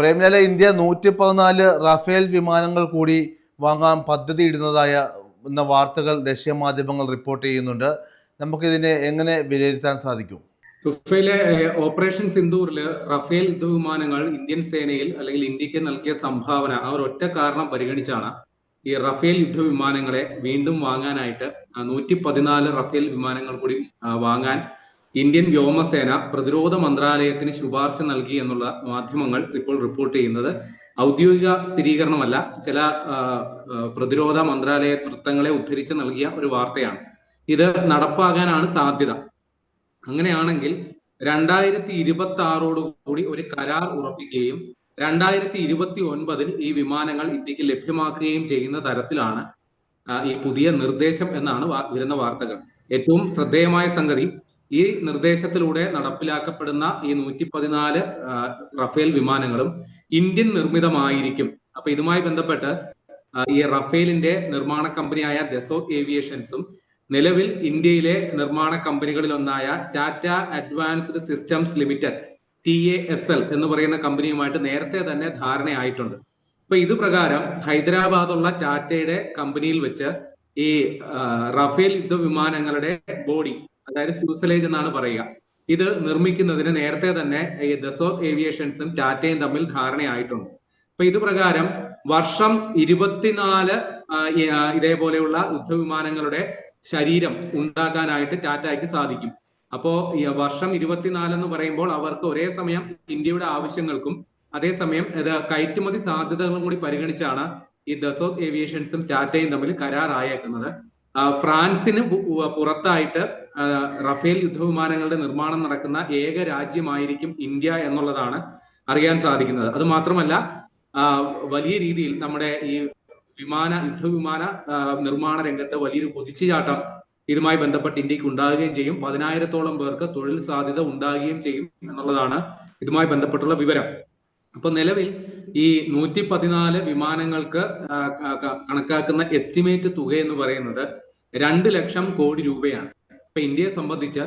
പ്രേംലാല India നൂറ്റി പതിനാല് Rafale വിമാനങ്ങൾ കൂടി വാങ്ങാൻ പദ്ധതി ഇടുന്നതായ എന്ന വാർത്തകൾ ദേശീയ മാധ്യമങ്ങൾ റിപ്പോർട്ട് ചെയ്യുന്നുണ്ട്. നമുക്കിതിനെ എങ്ങനെ വിലയിരുത്താൻ സാധിക്കും? തുഫയിലെ ഓപ്പറേഷൻ സിന്ദൂറിൽ റഫേൽ യുദ്ധവിമാനങ്ങൾ ഇന്ത്യൻ സേനയിൽ അല്ലെങ്കിൽ ഇന്ത്യയ്ക്ക് നൽകിയ സംഭാവന ആ ഒറ്റ കാരണം പരിഗണിച്ചാണ് ഈ റഫേൽ യുദ്ധവിമാനങ്ങളെ വീണ്ടും വാങ്ങാനായിട്ട് നൂറ്റി പതിനാല് റഫേൽ വിമാനങ്ങൾ കൂടി വാങ്ങാൻ ഇന്ത്യൻ വ്യോമസേന പ്രതിരോധ മന്ത്രാലയത്തിന് ശുപാർശ നൽകി എന്നുള്ള മാധ്യമങ്ങൾ ഇപ്പോൾ റിപ്പോർട്ട് ചെയ്യുന്നത്. ഔദ്യോഗിക സ്ഥിരീകരണമല്ല ചില പ്രതിരോധ മന്ത്രാലയ വൃത്തങ്ങളെ ഉദ്ധരിച്ച് നൽകിയ ഒരു വാർത്തയാണ്. ഇത് നടപ്പാകാനാണ് സാധ്യത. അങ്ങനെയാണെങ്കിൽ രണ്ടായിരത്തി ഇരുപത്തി ആറോട് കൂടി ഒരു കരാർ ഉറപ്പിക്കുകയും രണ്ടായിരത്തി ഇരുപത്തി ഒൻപതിൽ ഈ വിമാനങ്ങൾ ഇന്ത്യയ്ക്ക് ലഭ്യമാക്കുകയും ചെയ്യുന്ന തരത്തിലാണ് ഈ പുതിയ നിർദ്ദേശം എന്നാണ് വരുന്ന വാർത്തകൾ. ഏറ്റവും ശ്രദ്ധേയമായ സംഗതി ഈ നിർദ്ദേശത്തിലൂടെ നടപ്പിലാക്കപ്പെടുന്ന ഈ നൂറ്റി പതിനാല് റഫേൽ വിമാനങ്ങളും ഇന്ത്യൻ നിർമ്മിതമായിരിക്കും. അപ്പൊ ഇതുമായി ബന്ധപ്പെട്ട് ഈ റഫേലിന്റെ നിർമ്മാണ കമ്പനിയായ ദസോ ഏവിയേഷൻസും നിലവിൽ ഇന്ത്യയിലെ നിർമ്മാണ കമ്പനികളിൽ ഒന്നായ Tata advanced systems limited T A S L എന്ന് പറയുന്ന കമ്പനിയുമായിട്ട് നേരത്തെ തന്നെ ധാരണയായിട്ടുണ്ട്. അപ്പൊ ഇത് പ്രകാരം ഹൈദരാബാദുള്ള ടാറ്റയുടെ കമ്പനിയിൽ വെച്ച് ഈ റഫേൽ യുദ്ധ വിമാനങ്ങളുടെ ബോഡി അതായത് ഫ്യൂസലേജ് എന്നാണ് പറയുക. ഇത് നിർമ്മിക്കുന്നതിന് നേരത്തെ തന്നെ ഈ ദസോ ഏവിയേഷൻസും ടാറ്റയും തമ്മിൽ ധാരണയായിട്ടുണ്ട്. അപ്പൊ ഇത് പ്രകാരം വർഷം ഇരുപത്തിനാല് ഇതേപോലെയുള്ള യുദ്ധവിമാനങ്ങളുടെ ശരീരം ഉണ്ടാക്കാനായിട്ട് ടാറ്റയ്ക്ക് സാധിക്കും. അപ്പോ ഈ വർഷം ഇരുപത്തിനാല് എന്ന് പറയുമ്പോൾ അവർക്ക് ഒരേ സമയം ഇന്ത്യയുടെ ആവശ്യങ്ങൾക്കും അതേസമയം ഇത് കയറ്റുമതി സാധ്യതകളും കൂടി പരിഗണിച്ചാണ് ഈ ദസോ ഏവിയേഷൻസും ടാറ്റയും തമ്മിൽ കരാറായേക്കുന്നത്. ഫ്രാൻസിന് പുറത്തായിട്ട് റഫേൽ യുദ്ധവിമാനങ്ങളുടെ നിർമ്മാണം നടക്കുന്ന ഏക രാജ്യമായിരിക്കും ഇന്ത്യ എന്നുള്ളതാണ് അറിയാൻ സാധിക്കുന്നത്. അത് മാത്രമല്ല വലിയ രീതിയിൽ നമ്മുടെ ഈ വിമാന യുദ്ധവിമാന നിർമ്മാണ രംഗത്ത് വലിയൊരു കുതിച്ചുചാട്ടം ഇതുമായി ബന്ധപ്പെട്ട് ഇന്ത്യയ്ക്ക് ഉണ്ടാകുകയും ചെയ്യും. പതിനായിരത്തോളം പേർക്ക് തൊഴിൽ സാധ്യത ഉണ്ടാകുകയും ചെയ്യും എന്നുള്ളതാണ് ഇതുമായി ബന്ധപ്പെട്ടുള്ള വിവരം. അപ്പൊ നിലവിൽ ഈ നൂറ്റി പതിനാല് വിമാനങ്ങൾക്ക് കണക്കാക്കുന്ന എസ്റ്റിമേറ്റ് തുക എന്ന് പറയുന്നത് രണ്ട് ലക്ഷം കോടി രൂപയാണ്. ഇപ്പൊ ഇന്ത്യയെ സംബന്ധിച്ച്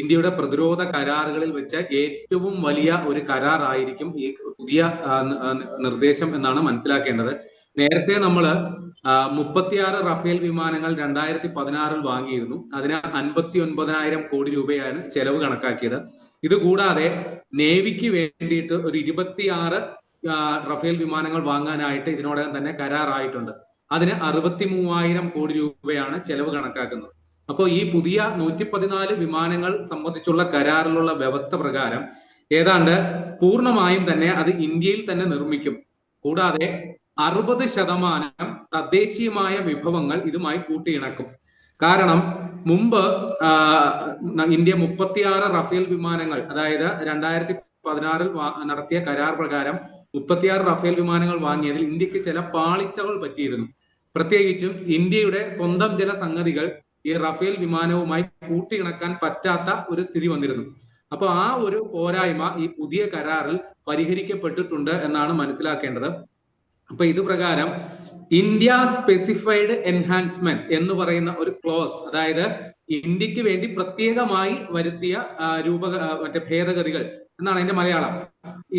ഇന്ത്യയുടെ പ്രതിരോധ കരാറുകളിൽ വെച്ച് ഏറ്റവും വലിയ ഒരു കരാറായിരിക്കും ഈ പുതിയ നിർദ്ദേശം എന്നാണ് മനസ്സിലാക്കേണ്ടത്. നേരത്തെ നമ്മൾ മുപ്പത്തിയാറ് റഫേൽ വിമാനങ്ങൾ രണ്ടായിരത്തി പതിനാറിൽ വാങ്ങിയിരുന്നു. അതിന് അൻപത്തി ഒൻപതിനായിരം കോടി രൂപയാണ് ചെലവ് കണക്കാക്കിയത്. ഇത് കൂടാതെ നേവിക്ക് വേണ്ടിയിട്ട് ഒരു ഇരുപത്തിയാറ് റഫേൽ വിമാനങ്ങൾ വാങ്ങാനായിട്ട് ഇതിനോടകം തന്നെ കരാറായിട്ടുണ്ട്. അതിന് അറുപത്തി മൂവായിരം കോടി രൂപയാണ് ചെലവ് കണക്കാക്കുന്നത്. അപ്പോൾ ഈ പുതിയ നൂറ്റി പതിനാല് വിമാനങ്ങൾ സംബന്ധിച്ചുള്ള കരാറിലുള്ള വ്യവസ്ഥ പ്രകാരം ഏതാണ്ട് പൂർണമായും തന്നെ അത് ഇന്ത്യയിൽ തന്നെ നിർമ്മിക്കും. കൂടാതെ അറുപത് ശതമാനം തദ്ദേശീയമായ വിഭവങ്ങൾ ഇതുമായി കൂട്ടിയിണക്കും. കാരണം മുമ്പ് ഇന്ത്യ മുപ്പത്തിയാറ് റഫേൽ വിമാനങ്ങൾ അതായത് രണ്ടായിരത്തി പതിനാറിൽ നടത്തിയ കരാർ പ്രകാരം മുപ്പത്തിയാറ് റഫേൽ വിമാനങ്ങൾ വാങ്ങിയതിൽ ഇന്ത്യയ്ക്ക് ചില പാളിച്ചകൾ പറ്റിയിരുന്നു. പ്രത്യേകിച്ചും ഇന്ത്യയുടെ സ്വന്തം ചില സംഗതികൾ ഈ റഫേൽ വിമാനവുമായി കൂട്ടിയിണക്കാൻ പറ്റാത്ത ഒരു സ്ഥിതി വന്നിരുന്നു. അപ്പൊ ആ ഒരു പോരായ്മ ഈ പുതിയ കരാറിൽ പരിഹരിക്കപ്പെട്ടിട്ടുണ്ട് എന്നാണ് മനസ്സിലാക്കേണ്ടത്. അപ്പൊ ഇത് പ്രകാരം ഇന്ത്യ സ്പെസിഫൈഡ് എൻഹാൻസ്മെന്റ് എന്ന് പറയുന്ന ഒരു ക്ലോസ് അതായത് ഇന്ത്യയ്ക്ക് വേണ്ടി പ്രത്യേകമായി വരുത്തിയ രൂപ മറ്റേ ഭേദഗതികൾ എന്നാണ് അതിന്റെ മലയാളം.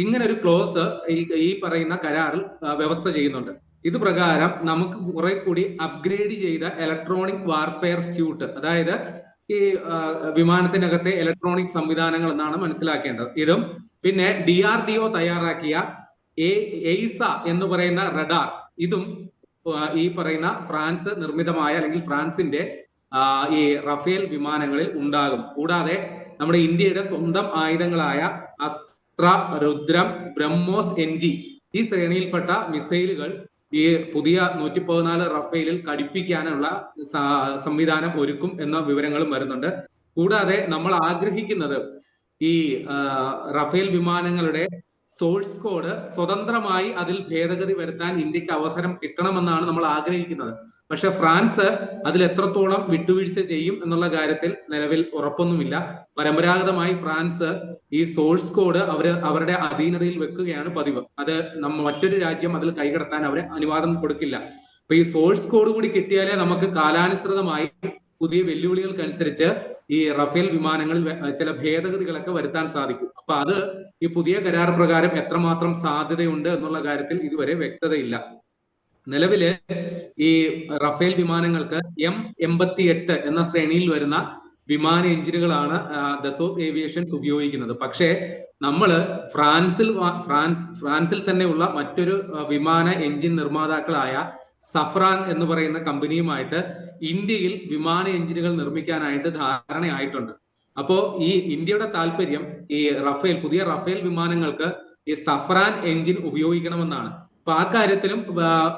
ഇങ്ങനെ ഒരു ക്ലോസ് ഈ പറയുന്ന കരാറിൽ വ്യവസ്ഥ ചെയ്യുന്നുണ്ട്. ഇത് പ്രകാരം നമുക്ക് കുറെ കൂടി അപ്ഗ്രേഡ് ചെയ്ത ഇലക്ട്രോണിക് വാർഫെയർ സ്യൂട്ട് അതായത് ഈ വിമാനത്തിനകത്തെ ഇലക്ട്രോണിക് സംവിധാനങ്ങൾ എന്നാണ് മനസ്സിലാക്കേണ്ടത്. ഇതും പിന്നെ ഡി ആർ ഡി ഒ തയ്യാറാക്കിയ എയ്സ എന്ന് പറയുന്ന റഡാർ ഇതും ഈ പറയുന്ന ഫ്രാൻസ് നിർമ്മിതമായ അല്ലെങ്കിൽ ഫ്രാൻസിന്റെ ഈ റഫേൽ വിമാനങ്ങളിൽ ഉണ്ടാകും. കൂടാതെ നമ്മുടെ ഇന്ത്യയുടെ സ്വന്തം ആയുധങ്ങളായ അസ്ത്ര രുദ്രം ബ്രഹ്മോസ് എൻ ജി. ഈ ശ്രേണിയിൽപ്പെട്ട മിസൈലുകൾ ഈ പുതിയ നൂറ്റി പതിനാല് റഫേലിൽ ഘടിപ്പിക്കാനുള്ള സംവിധാനം ഒരുക്കും എന്ന വിവരങ്ങളും വരുന്നുണ്ട്. കൂടാതെ നമ്മൾ ആഗ്രഹിക്കുന്നത് ഈ റഫേൽ വിമാനങ്ങളുടെ സോഴ്സ് കോഡ് സ്വതന്ത്രമായി അതിൽ ഭേദഗതി വരുത്താൻ ഇന്ത്യയ്ക്ക് അവസരം കിട്ടണമെന്നാണ് നമ്മൾ ആഗ്രഹിക്കുന്നത്. പക്ഷെ ഫ്രാൻസ് അതിൽ എത്രത്തോളം വിട്ടുവീഴ്ച ചെയ്യും എന്നുള്ള കാര്യത്തിൽ നിലവിൽ ഉറപ്പൊന്നുമില്ല. പരമ്പരാഗതമായി ഫ്രാൻസ് ഈ സോഴ്സ് കോഡ് അവർ അവരുടെ അധീനതയിൽ വെക്കുകയാണ് പതിവ്. അത് മറ്റൊരു രാജ്യം അതിൽ കൈകടത്താൻ അവരെ അനുവാദം കൊടുക്കില്ല. അപ്പൊ ഈ സോഴ്സ് കോഡ് കൂടി കിട്ടിയാലേ നമുക്ക് കാലാനുസൃതമായി പുതിയ വെല്ലുവിളികൾക്കനുസരിച്ച് ഈ റഫേൽ വിമാനങ്ങളിൽ ചില ഭേദഗതികളൊക്കെ വരുത്താൻ സാധിക്കും. അപ്പൊ അത് ഈ പുതിയ കരാർ പ്രകാരം എത്രമാത്രം സാധ്യതയുണ്ട് എന്നുള്ള കാര്യത്തിൽ ഇതുവരെ വ്യക്തതയില്ല. നിലവിൽ ഈ റഫേൽ വിമാനങ്ങൾക്ക് എം എൺപത്തി എട്ട് എന്ന ശ്രേണിയിൽ വരുന്ന വിമാന എഞ്ചിനുകളാണ് ദസോ ഏവിയേഷൻസ് ഉപയോഗിക്കുന്നത്. പക്ഷേ നമ്മൾ ഫ്രാൻസിൽ ഫ്രാൻസ് ഫ്രാൻസിൽ തന്നെയുള്ള മറ്റൊരു വിമാന എഞ്ചിൻ നിർമ്മാതാക്കളായ സഫ്രാൻ എന്ന് പറയുന്ന കമ്പനിയുമായിട്ട് ഇന്ത്യയിൽ വിമാന എഞ്ചിനുകൾ നിർമ്മിക്കാനായിട്ട് ധാരണയായിട്ടുണ്ട്. അപ്പോ ഈ ഇന്ത്യയുടെ താല്പര്യം ഈ റഫേൽ പുതിയ റഫേൽ വിമാനങ്ങൾക്ക് ഈ സഫ്രാൻ എഞ്ചിൻ ഉപയോഗിക്കണമെന്നാണ്. അപ്പൊ ആ കാര്യത്തിലും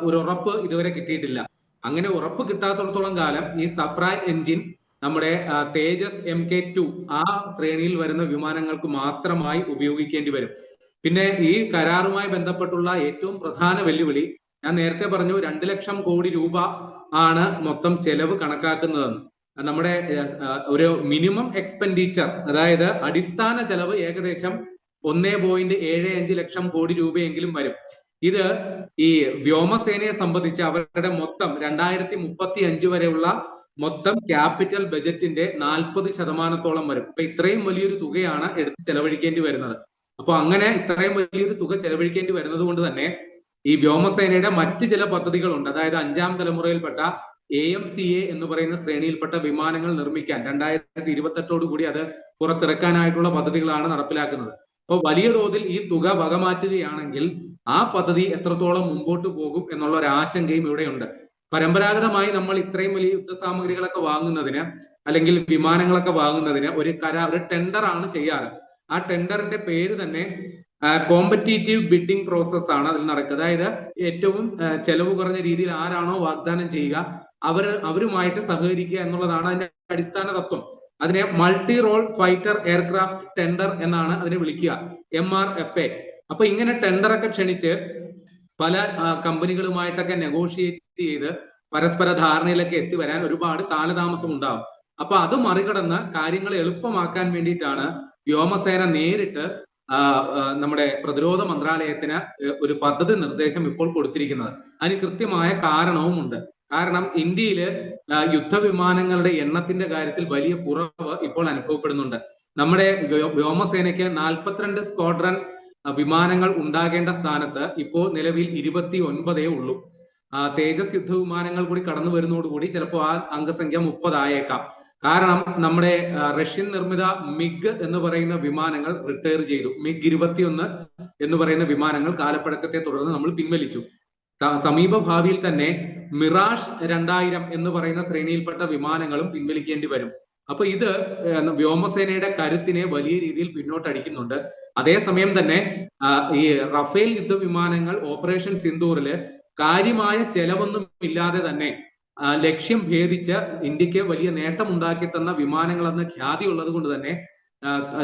ഒരു ഉറപ്പ് ഇതുവരെ കിട്ടിയിട്ടില്ല. അങ്ങനെ ഉറപ്പ് കിട്ടാത്തിടത്തോളം കാലം ഈ സഫ്രാൻ എഞ്ചിൻ നമ്മുടെ തേജസ് എം കെ ടു ആ ശ്രേണിയിൽ വരുന്ന വിമാനങ്ങൾക്ക് മാത്രമായി ഉപയോഗിക്കേണ്ടി വരും. പിന്നെ ഈ കരാറുമായി ബന്ധപ്പെട്ടുള്ള ഏറ്റവും പ്രധാന വെല്ലുവിളി ഞാൻ നേരത്തെ പറഞ്ഞു രണ്ട് ലക്ഷം കോടി രൂപ ആണ് മൊത്തം ചെലവ് കണക്കാക്കുന്നതെന്ന്. നമ്മുടെ ഒരു മിനിമം എക്സ്പെൻഡിച്ചർ അതായത് അടിസ്ഥാന ചെലവ് ഏകദേശം ഒന്നേ പോയിന്റ് ഏഴ് അഞ്ച് ലക്ഷം കോടി രൂപയെങ്കിലും വരും. ഇത് ഈ വ്യോമസേനയെ സംബന്ധിച്ച് അവരുടെ മൊത്തം രണ്ടായിരത്തി മുപ്പത്തി അഞ്ച് വരെയുള്ള മൊത്തം ക്യാപിറ്റൽ ബജറ്റിന്റെ നാൽപ്പത് ശതമാനത്തോളം വരും. അപ്പൊ ഇത്രയും വലിയൊരു തുകയാണ് എടുത്ത് ചെലവഴിക്കേണ്ടി വരുന്നത്. അപ്പൊ അങ്ങനെ ഇത്രയും വലിയൊരു തുക ചെലവഴിക്കേണ്ടി വരുന്നത് കൊണ്ട് തന്നെ ഈ വ്യോമസേനയുടെ മറ്റ് ചില പദ്ധതികളുണ്ട്. അതായത് അഞ്ചാം തലമുറയിൽപ്പെട്ട എ എം സി എ എന്ന് പറയുന്ന ശ്രേണിയിൽപ്പെട്ട വിമാനങ്ങൾ നിർമ്മിക്കാൻ രണ്ടായിരത്തി ഇരുപത്തെട്ടോടു കൂടി അത് പുറത്തിറക്കാനായിട്ടുള്ള പദ്ധതികളാണ് നടപ്പിലാക്കുന്നത്. അപ്പോൾ വലിയ തോതിൽ ഈ തുക വകമാറ്റുകയാണെങ്കിൽ ആ പദ്ധതി എത്രത്തോളം മുമ്പോട്ട് പോകും എന്നുള്ള ഒരു ആശങ്കയും ഇവിടെയുണ്ട്. പരമ്പരാഗതമായി നമ്മൾ ഇത്രയും വലിയ യുദ്ധസാമഗ്രികളൊക്കെ വാങ്ങുന്നതിന് അല്ലെങ്കിൽ വിമാനങ്ങളൊക്കെ വാങ്ങുന്നതിന് ഒരു കരാർ ഒരു ടെൻഡർ ആണ് ചെയ്യാറ്. ആ ടെൻഡറിന്റെ പേര് തന്നെ കോമ്പറ്റീറ്റീവ് ബിഡിംഗ് പ്രോസസ് ആണ് അതിൽ നടക്കുക. അതായത് ഏറ്റവും ചെലവ് കുറഞ്ഞ രീതിയിൽ ആരാണോ വാഗ്ദാനം ചെയ്യുക അവർ അവരുമായിട്ട് സഹകരിക്കുക എന്നുള്ളതാണ് അതിന്റെ അടിസ്ഥാന തത്വം. അതിനെ multi role fighter aircraft tender എന്നാണ് അതിനെ വിളിക്കുക എം ആർ എഫ് എ അപ്പൊ ഇങ്ങനെ ടെൻഡർ ഒക്കെ ക്ഷണിച്ച് പല കമ്പനികളുമായിട്ടൊക്കെ നെഗോഷിയേറ്റ് ചെയ്ത് പരസ്പര ധാരണയിലൊക്കെ എത്തിവരാൻ ഒരുപാട് കാലതാമസം ഉണ്ടാവും. അപ്പൊ അത് മറികടന്ന് കാര്യങ്ങൾ എളുപ്പമാക്കാൻ വേണ്ടിയിട്ടാണ് വ്യോമസേന നേരിട്ട് നമ്മുടെ പ്രതിരോധ മന്ത്രാലയത്തിന് ഒരു പദ്ധതി നിർദ്ദേശം ഇപ്പോൾ കൊടുത്തിരിക്കുന്നത്. അതിന് കൃത്യമായ കാരണവുമുണ്ട്. കാരണം ഇന്ത്യയിൽ ആ, യുദ്ധവിമാനങ്ങളുടെ എണ്ണത്തിന്റെ കാര്യത്തിൽ വലിയ കുറവ് ഇപ്പോൾ അനുഭവപ്പെടുന്നുണ്ട്. നമ്മുടെ വ്യോമസേനയ്ക്ക് നാൽപ്പത്തിരണ്ട് സ്ക്വാഡ്രൺ വിമാനങ്ങൾ ഉണ്ടാകേണ്ട സ്ഥാനത്ത് ഇപ്പോൾ നിലവിൽ ഇരുപത്തി ഒൻപതേ ഉള്ളൂ തേജസ് യുദ്ധവിമാനങ്ങൾ കൂടി കടന്നു വരുന്നതോടുകൂടി ചിലപ്പോൾ ആ അംഗസംഖ്യ മുപ്പതായേക്കാം. കാരണം നമ്മുടെ റഷ്യൻ നിർമ്മിത മിഗ് എന്ന് പറയുന്ന വിമാനങ്ങൾ റിട്ടയർ ചെയ്തു. മിഗ് ഇരുപത്തിയൊന്ന് എന്ന് പറയുന്ന വിമാനങ്ങൾ കാലപ്പഴക്കത്തെ തുടർന്ന് നമ്മൾ പിൻവലിച്ചു. സമീപ ഭാവിയിൽ തന്നെ മിറാഷ് രണ്ടായിരം എന്ന് പറയുന്ന ശ്രേണിയിൽപ്പെട്ട വിമാനങ്ങളും പിൻവലിക്കേണ്ടി വരും. അപ്പൊ ഇത് വ്യോമസേനയുടെ കരുത്തിനെ വലിയ രീതിയിൽ പിന്നോട്ടടിക്കുന്നുണ്ട്. അതേസമയം തന്നെ ഈ റഫേൽ യുദ്ധ വിമാനങ്ങൾ ഓപ്പറേഷൻ സിന്ദൂറിൽ കാര്യമായ ചെലവൊന്നും ഇല്ലാതെ തന്നെ ലക്ഷ്യം ഭേദിച്ച് ഇന്ത്യയ്ക്ക് വലിയ നേട്ടം ഉണ്ടാക്കി തന്ന വിമാനങ്ങൾ എന്ന ഖ്യാതി ഉള്ളത് കൊണ്ട് തന്നെ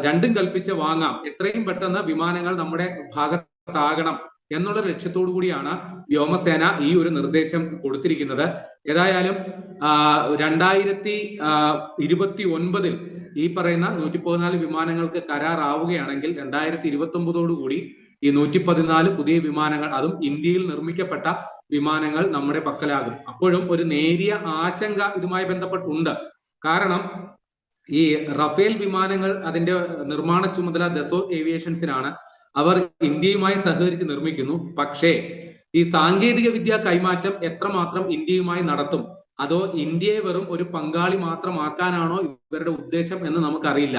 രണ്ടും കൽപ്പിച്ച് വാങ്ങാം. എത്രയും പെട്ടെന്ന് വിമാനങ്ങൾ നമ്മുടെ ഭാഗത്താകണം. എന്നുള്ള ലക്ഷ്യത്തോടു കൂടിയാണ് വ്യോമസേന ഈ ഒരു നിർദ്ദേശം കൊടുത്തിരിക്കുന്നത്. ഏതായാലും രണ്ടായിരത്തി ഇരുപത്തി ഒൻപതിൽ ഈ പറയുന്ന നൂറ്റി പതിനാല് വിമാനങ്ങൾക്ക് കരാറാവുകയാണെങ്കിൽ രണ്ടായിരത്തി ഇരുപത്തി ഒമ്പതോടുകൂടി ഈ നൂറ്റി പതിനാല് പുതിയ വിമാനങ്ങൾ അതും ഇന്ത്യയിൽ നിർമ്മിക്കപ്പെട്ട വിമാനങ്ങൾ നമ്മുടെ പക്കലാകും. അപ്പോഴും ഒരു നേരിയ ആശങ്ക ഇതുമായി ബന്ധപ്പെട്ടുണ്ട്. കാരണം ഈ റഫേൽ വിമാനങ്ങൾ അതിന്റെ നിർമ്മാണ ചുമതല ദസോ ഏവിയേഷൻസിനാണ്. അവർ ഇന്ത്യയുമായി സഹകരിച്ച് നിർമ്മിക്കുന്നു. പക്ഷേ ഈ സാങ്കേതിക വിദ്യ കൈമാറ്റം എത്രമാത്രം ഇന്ത്യയുമായി നടത്തും? അതോ ഇന്ത്യയെ വെറും ഒരു പങ്കാളി മാത്രമാക്കാനാണോ ഇവരുടെ ഉദ്ദേശം എന്ന് നമുക്കറിയില്ല.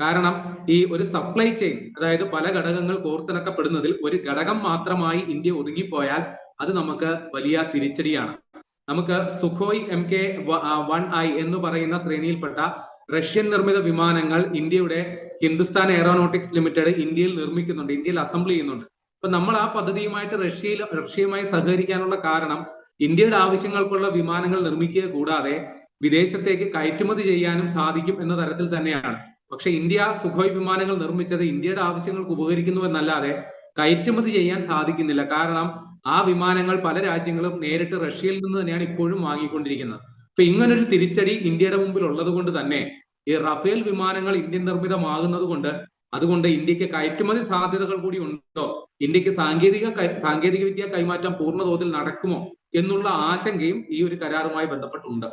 കാരണം ഈ ഒരു സപ്ലൈ ചെയിൻ അതായത് പല ഘടകങ്ങൾ കോർത്തിണക്കപ്പെടുന്നതിൽ ഒരു ഘടകം മാത്രമായി ഇന്ത്യ ഒതുങ്ങിപ്പോയാൽ അത് നമുക്ക് വലിയ തിരിച്ചടിയാണ്. നമുക്ക് Sukhoi M K one I എന്ന് പറയുന്ന ശ്രേണിയിൽപ്പെട്ട റഷ്യൻ നിർമ്മിത വിമാനങ്ങൾ ഇന്ത്യയുടെ ഹിന്ദുസ്ഥാൻ എയറോനോട്ടിക്സ് ലിമിറ്റഡ് ഇന്ത്യയിൽ നിർമ്മിക്കുന്നുണ്ട് ഇന്ത്യയിൽ അസംബിൾ ചെയ്യുന്നുണ്ട്. അപ്പൊ നമ്മൾ ആ പദ്ധതിയുമായിട്ട് റഷ്യയിൽ റഷ്യയുമായി സഹകരിക്കാനുള്ള കാരണം ഇന്ത്യയുടെ ആവശ്യങ്ങൾക്കുള്ള വിമാനങ്ങൾ നിർമ്മിക്കുക കൂടാതെ വിദേശത്തേക്ക് കയറ്റുമതി ചെയ്യാനും സാധിക്കും എന്ന തരത്തിൽ തന്നെയാണ്. പക്ഷെ ഇന്ത്യ സുഖോയ് വിമാനങ്ങൾ നിർമ്മിച്ചത് ഇന്ത്യയുടെ ആവശ്യങ്ങൾക്ക് ഉപകരിക്കുന്നു എന്നല്ലാതെ കയറ്റുമതി ചെയ്യാൻ സാധിക്കുന്നില്ല. കാരണം ആ വിമാനങ്ങൾ പല രാജ്യങ്ങളും നേരിട്ട് റഷ്യയിൽ നിന്ന് തന്നെയാണ് ഇപ്പോഴും വാങ്ങിക്കൊണ്ടിരിക്കുന്നത്. അപ്പൊ ഇങ്ങനൊരു തിരിച്ചടി ഇന്ത്യയുടെ മുമ്പിൽ ഉള്ളത് കൊണ്ട് തന്നെ ഈ റഫേൽ വിമാനങ്ങൾ ഇന്ത്യൻ നിർമ്മിതമാകുന്നത് കൊണ്ട് അതുകൊണ്ട് ഇന്ത്യയ്ക്ക് കയറ്റുമതി സാധ്യതകൾ കൂടി ഉണ്ടോ? ഇന്ത്യയ്ക്ക് സാങ്കേതിക സാങ്കേതിക വിദ്യ കൈമാറ്റം പൂർണ തോതിൽ നടക്കുമോ എന്നുള്ള ആശങ്കയും ഈ ഒരു കരാറുമായി ബന്ധപ്പെട്ടുണ്ട്.